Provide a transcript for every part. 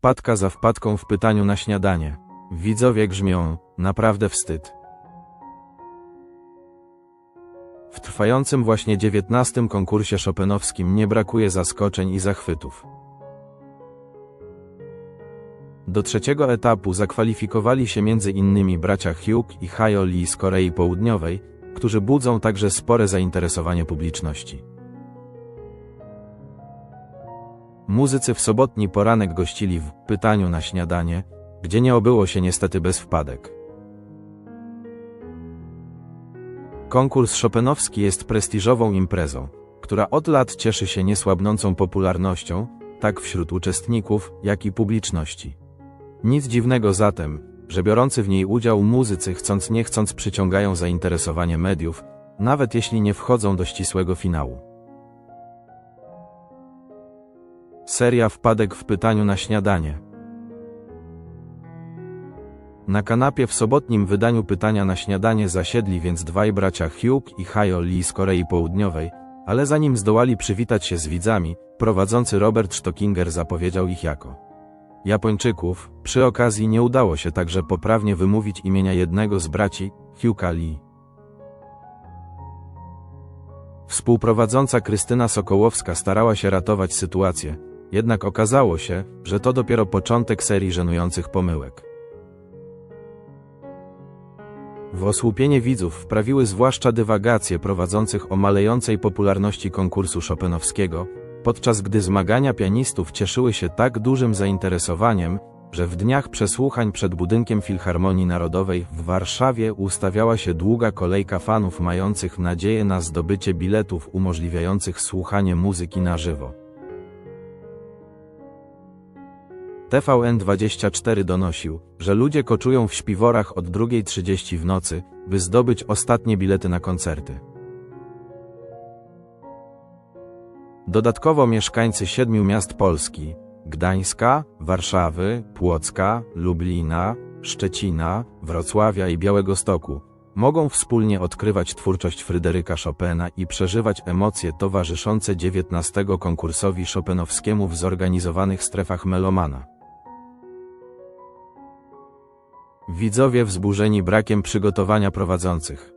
Wpadka za wpadką w pytaniu na śniadanie. Widzowie grzmią, naprawdę wstyd. W trwającym właśnie dziewiętnastym konkursie szopenowskim nie brakuje zaskoczeń i zachwytów. Do trzeciego etapu zakwalifikowali się m.in. bracia Hugh i Hayo Lee z Korei Południowej, którzy budzą także spore zainteresowanie publiczności. Muzycy w sobotni poranek gościli w pytaniu na śniadanie, gdzie nie obyło się niestety bez wpadek. Konkurs Chopinowski jest prestiżową imprezą, która od lat cieszy się niesłabnącą popularnością, tak wśród uczestników, jak i publiczności. Nic dziwnego zatem, że biorący w niej udział muzycy chcąc nie chcąc przyciągają zainteresowanie mediów, nawet jeśli nie wchodzą do ścisłego finału. Seria wpadek w pytaniu na śniadanie. Na kanapie w sobotnim wydaniu pytania na śniadanie zasiedli więc dwaj bracia Hugh i Hayo Lee z Korei Południowej, ale zanim zdołali przywitać się z widzami, prowadzący Robert Stockinger zapowiedział ich jako Japończyków. Przy okazji nie udało się także poprawnie wymówić imienia jednego z braci, Hugh'a Lee. Współprowadząca Krystyna Sokołowska starała się ratować sytuację, jednak okazało się, że to dopiero początek serii żenujących pomyłek. W osłupienie widzów wprawiły zwłaszcza dywagacje prowadzących o malejącej popularności konkursu Chopinowskiego, podczas gdy zmagania pianistów cieszyły się tak dużym zainteresowaniem, że w dniach przesłuchań przed budynkiem Filharmonii Narodowej w Warszawie ustawiała się długa kolejka fanów mających nadzieję na zdobycie biletów umożliwiających słuchanie muzyki na żywo. TVN24 donosił, że ludzie koczują w śpiworach od 2.30 w nocy, by zdobyć ostatnie bilety na koncerty. Dodatkowo mieszkańcy siedmiu miast Polski Gdańska, Warszawy, Płocka, Lublina, Szczecina, Wrocławia i Białegostoku mogą wspólnie odkrywać twórczość Fryderyka Chopina i przeżywać emocje towarzyszące XIX konkursowi Chopinowskiemu w zorganizowanych strefach Melomana. Widzowie wzburzeni brakiem przygotowania prowadzących.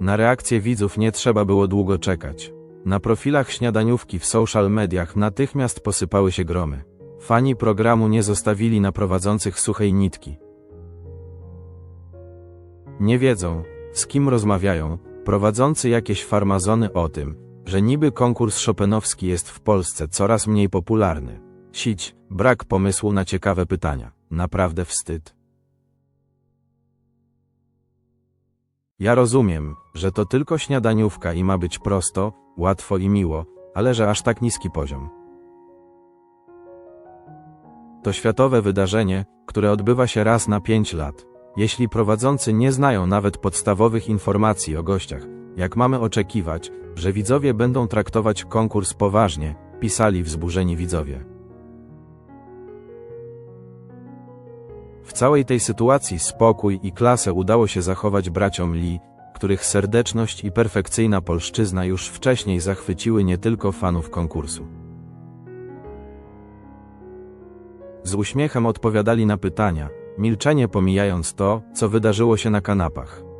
Na reakcję widzów nie trzeba było długo czekać. Na profilach śniadaniówki w social mediach natychmiast posypały się gromy. Fani programu nie zostawili na prowadzących suchej nitki. Nie wiedzą, z kim rozmawiają, prowadzący jakieś farmazony o tym, że niby konkurs Chopinowski jest w Polsce coraz mniej popularny. Sić, brak pomysłu na ciekawe pytania. Naprawdę wstyd. Ja rozumiem, że to tylko śniadaniówka i ma być prosto, łatwo i miło, ale że aż tak niski poziom. To światowe wydarzenie, które odbywa się raz na pięć lat. Jeśli prowadzący nie znają nawet podstawowych informacji o gościach, jak mamy oczekiwać, że widzowie będą traktować konkurs poważnie, pisali wzburzeni widzowie. W całej tej sytuacji spokój i klasę udało się zachować braciom Lee, których serdeczność i perfekcyjna polszczyzna już wcześniej zachwyciły nie tylko fanów konkursu. Z uśmiechem odpowiadali na pytania, milczenie pomijając to, co wydarzyło się na kanapach.